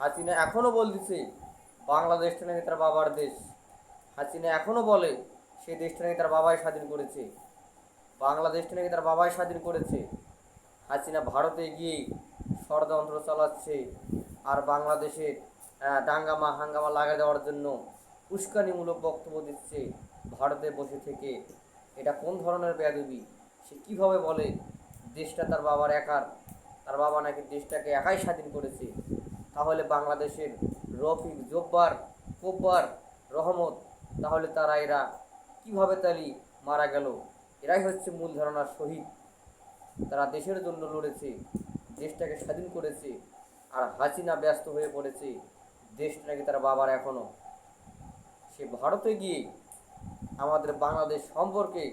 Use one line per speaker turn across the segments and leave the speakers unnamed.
হাসিনা এখনও বলতেছে বাংলাদেশটা নাকি তার বাবার দেশ। হাসিনা এখনও বলে সেই দেশটা নাকি তার বাবাই স্বাধীন করেছে। বাংলাদেশটা নাকি তার বাবাই স্বাধীন করেছে। হাসিনা ভারতে গিয়ে ষড়যন্ত্র চালাচ্ছে আর বাংলাদেশে আহ, দাঙ্গামা হাঙ্গামা লাগা দেওয়ার জন্য উস্কানিমূলক বক্তব্য দিচ্ছে ভারতে বসে থেকে। এটা কোন ধরনের বেয়াদবি? সে কীভাবে বলে দেশটা তার বাবার একার তার বাবা নাকি দেশটাকে একাই স্বাধীন করেছে? তাহলে বাংলাদেশের রফিক, জব্বার, কোব্বার, রহমত, তাহলে তারা এরা কীভাবে তালি মারা গেল? এরাই হচ্ছে মূল ধারণার শহীদ। তারা দেশের জন্য লড়েছে, দেশটাকে স্বাধীন করেছে, আর হাসিনা ব্যস্ত হয়ে পড়েছে দেশটা নাকি তার বাবার এখনও সে ভারতে গিয়ে আমাদের বাংলাদেশ সম্পর্কে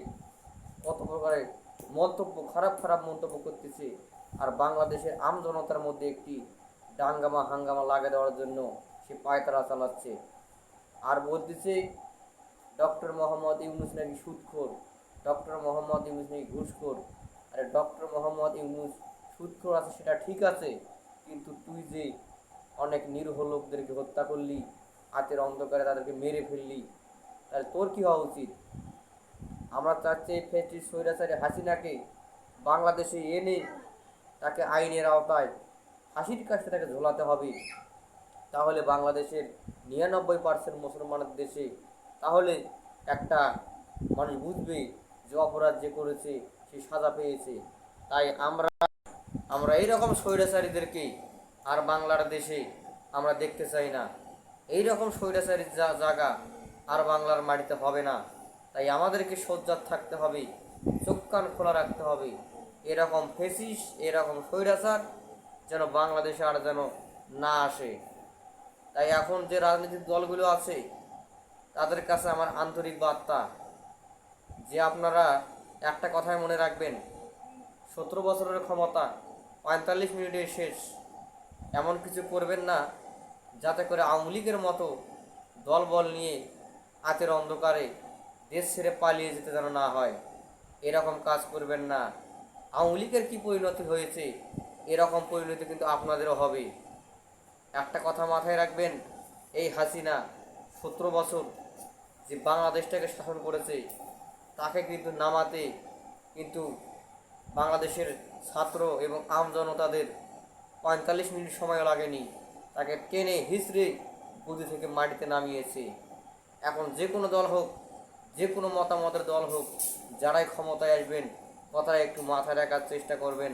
কত প্রকারের মন্তব্য, খারাপ খারাপ মন্তব্য করতেছে, আর বাংলাদেশের আমজনতার মধ্যে একটি ডাঙ্গামা হাঙ্গামা লাগা দেওয়ার জন্য সে পায়তারা চালাচ্ছে। আর বলতেছে, ডক্টর মোহাম্মদ ইউনুস নাকি সুদখোর ডক্টর মোহাম্মদ ইউনুস নাকি ঘুষখোর। আরে, ডক্টর মোহাম্মদ ইউনুস সুদখোর আছে, সেটা ঠিক আছে, কিন্তু তুই যে অনেক নিরীহ লোকদেরকে হত্যা করলি, হাতের অন্ধকারে তাদেরকে মেরে ফেললি, তাহলে তোর কী হওয়া উচিত? আমরা চাচ্ছি এই স্বৈরাচারী হাসিনাকে বাংলাদেশে এনে তাকে আইনের আওতায় ফাঁসির কাছে তাকে ঝোলাতে হবে। তাহলে বাংলাদেশের নিরানব্বই পার্সেন্ট মুসলমানের দেশে তাহলে একটা মানুষ বুঝবে যে অপরাধ যে করেছে, সে সাজা পেয়েছে। তাই আমরা আমরা এইরকম স্বৈরাচারীদেরকে আর বাংলার দেশে আমরা দেখতে চাই না। এই রকম স্বৈরাচারীর জায়গা আর বাংলার মাটিতে হবে না। তাই আমাদেরকে সজ্জাত থাকতে হবে, চোখ কান খোলা রাখতে হবে। এরকম ফেসিস এরকম স্বৈরাচার যেন বাংলাদেশে আর যেন না আসে। তাই এখন যে রাজনৈতিক দলগুলো আছে, তাদের কাছে আমার আন্তরিক বার্তা যে আপনারা একটা কথাই মনে রাখবেন, সতেরো বছরের ক্ষমতা পঁয়তাল্লিশ মিনিটে শেষ। এমন কিছু করবেন না, যাতে করে আওয়ামী লীগের মতো দলবল নিয়ে হাতের অন্ধকারে দেশ ছেড়ে পালিয়ে যেতে যেন না হয়। এরকম কাজ করবেন না। আওয়ামী লীগের কী পরিণতি হয়েছে এরকম পরিণতি কিন্তু আপনাদেরও হবে। একটা কথা মাথায় রাখবেন, এই হাসিনা সতেরো বছর যে বাংলাদেশটাকে শাসন করেছে, তাকে কিন্তু নামাতে কিন্তু বাংলাদেশের ছাত্র এবং আম জনতাদের পঁয়তাল্লিশ মিনিট সময় লাগেনি। তাকে টেনে হিসড়ে গদি থেকে মাটিতে নামিয়েছে। এখন যে কোনো দল হোক, যে কোনো মতামতের দল হোক, যারাই ক্ষমতায় আসবেন, কথাটা একটু মাথায় রাখার চেষ্টা করবেন।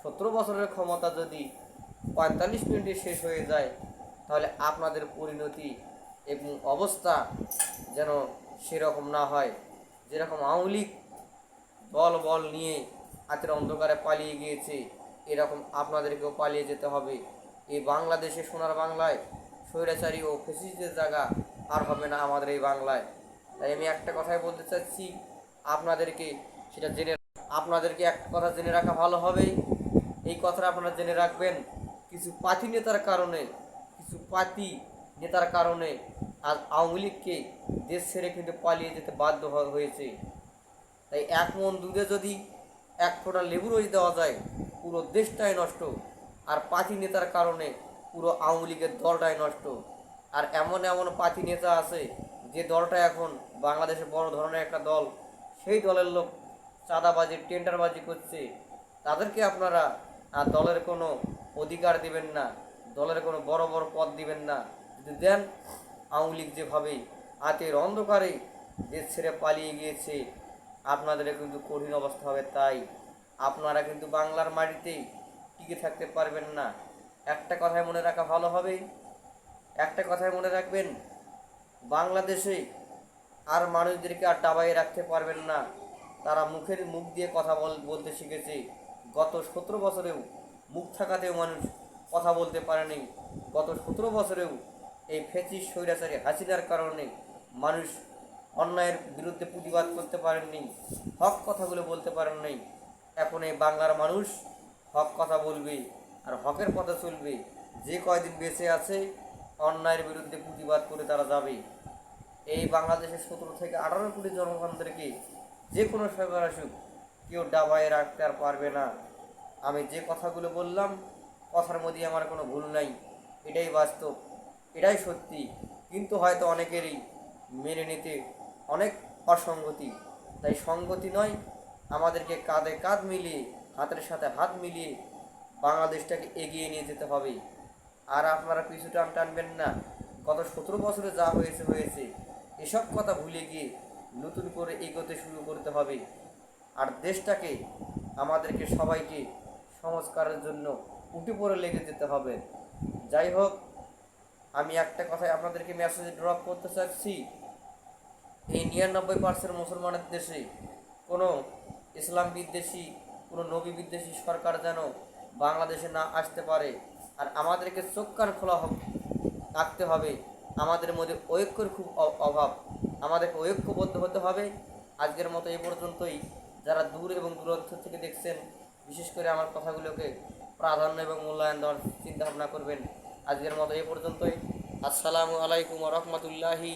সতেরো বছরের ক্ষমতা যদি পঁয়তাল্লিশ মিনিটে শেষ হয়ে যায়, তাহলে আপনাদের পরিণতি এবং অবস্থা যেন সেরকম না হয়। যেরকম আওয়ামী দল বল নিয়ে হাতের অন্ধকারে পালিয়ে গিয়েছে, এরকম আপনাদেরকেও পালিয়ে যেতে হবে। এই বাংলাদেশে সোনার বাংলায় স্বৈরাচারী ও ফেসিসদের জায়গা আর হবে না আমাদের এই বাংলায়। তাই আমি একটা কথাই বলতে চাচ্ছি, আপনাদেরকে সেটা জেনে আপনাদেরকে একটা কথা জেনে রাখা ভালো হবে। এই কথাটা আপনারা জেনে রাখবেন। কিছু পাতি নেতার কারণে, কিছু পাতি নেতার কারণে আজ আওয়ামী লীগকে দেশ ছেড়ে কিন্তু পালিয়ে যেতে বাধ্য হয়েছে। তাই এক মন দুধে যদি এক ফোঁটা লেবু রোজ দেওয়া যায়, পুরো দেশটাই নষ্ট। আর পাতি নেতার কারণে পুরো আওয়ামী লীগের দলটাই নষ্ট। আর এমন এমন পাতি নেতা আছে, যে দলটা এখন বাংলাদেশে বড় ধরনের একটা দল, সেই দলের লোক চাঁদাবাজি, টেন্ডারবাজি করছে। তাদেরকে আপনারা আর দলের কোনো অধিকার দিবেন না, দলের কোনো বড় বড় পদ দিবেন না। যদি দেন, আওয়ামী লীগ যেভাবে হাতের অন্ধকারে দেশ ছেড়ে পালিয়ে গিয়েছে আপনাদের কিন্তু কঠিন অবস্থা হবে তাই। আপনারা কিন্তু বাংলার মাটিতে টিকে থাকতে পারবেন না। একটা কথায় মনে রাখা ভালো হবে। একটা কথাই মনে রাখবেন, বাংলাদেশে আর মানুষদেরকে আর দাবাইয়ে রাখতে পারবেন না। তারা মুখের মুখ দিয়ে কথা বল, বলতে শিখেছে। গত সতেরো বছরেও মুখ থাকাতেও মানুষ কথা বলতে পারেনি গত সতেরো বছরেও এই ফেচিস স্বৈরাচারী হাসিনার কারণে মানুষ অন্যায়ের বিরুদ্ধে প্রতিবাদ করতে পারেননি হক কথাগুলো বলতে পারেন পারেননি এখন এই বাংলার মানুষ হক কথা বলবে আর হকের পথে চলবে। যে কয়দিন বেঁচে আছে, অন্যায়ের বিরুদ্ধে প্রতিবাদ করে তারা যাবে। এই বাংলাদেশের সতেরো থেকে আঠারো কোটি জনগণদেরকে যে কোনো সরকার আসুক কেউ ডাবায় রাখতে আর পারবে না। আমি যে কথাগুলো বললাম, কথার মধ্যে আমার কোনো ভুল নাই। এটাই বাস্তব, এটাই সত্যি। কিন্তু হয়তো অনেকেরই মেনে নিতে অনেক অসঙ্গতি। তাই সঙ্গতি নয়, আমাদেরকে কাঁধে কাঁধ মিলিয়ে, হাতের সাথে হাত মিলিয়ে বাংলাদেশটাকে এগিয়ে নিয়ে যেতে হবে। আর আপনারা পিছু টান টানবেন না। গত সতেরো বছরে যা হয়েছে হয়েছে। এসব কথা ভুলে গিয়ে নতুন করে এগোতে শুরু করতে হবে। আর দেশটাকে আমাদেরকে সবাইকে সংস্কারের জন্য উঠে পড়ে লেগে যেতে হবে। যাই হোক, আমি একটা কথাই আপনাদেরকে মেসেজ ড্রপ করতে চাচ্ছি। এই নিরানব্বই পার্সেন্ট মুসলমানের দেশে কোনো ইসলাম বিদ্বেষী, কোনো নবী বিদ্বেষী সরকার যেন বাংলাদেশে না আসতে পারে আর আমাদেরকে চোখ কান খোলা হোক- রাখতে হবে। আমাদের মধ্যে ঐক্যর খুব অভাব আমাদেরকে ঐক্যবদ্ধ হতে হবে। আজকের মতো এই পর্যন্তই। যারা দূর এবং দূরত্ব থেকে দেখছেন, বিশেষ করে আমার কথাগুলোকে প্রাধান্য এবং মূল্যায়ন দেওয়ার চিন্তা ভাবনা করবেন। আজকের মতো এ পর্যন্তই। আসসালামু আলাইকুম রহমতুল্লাহি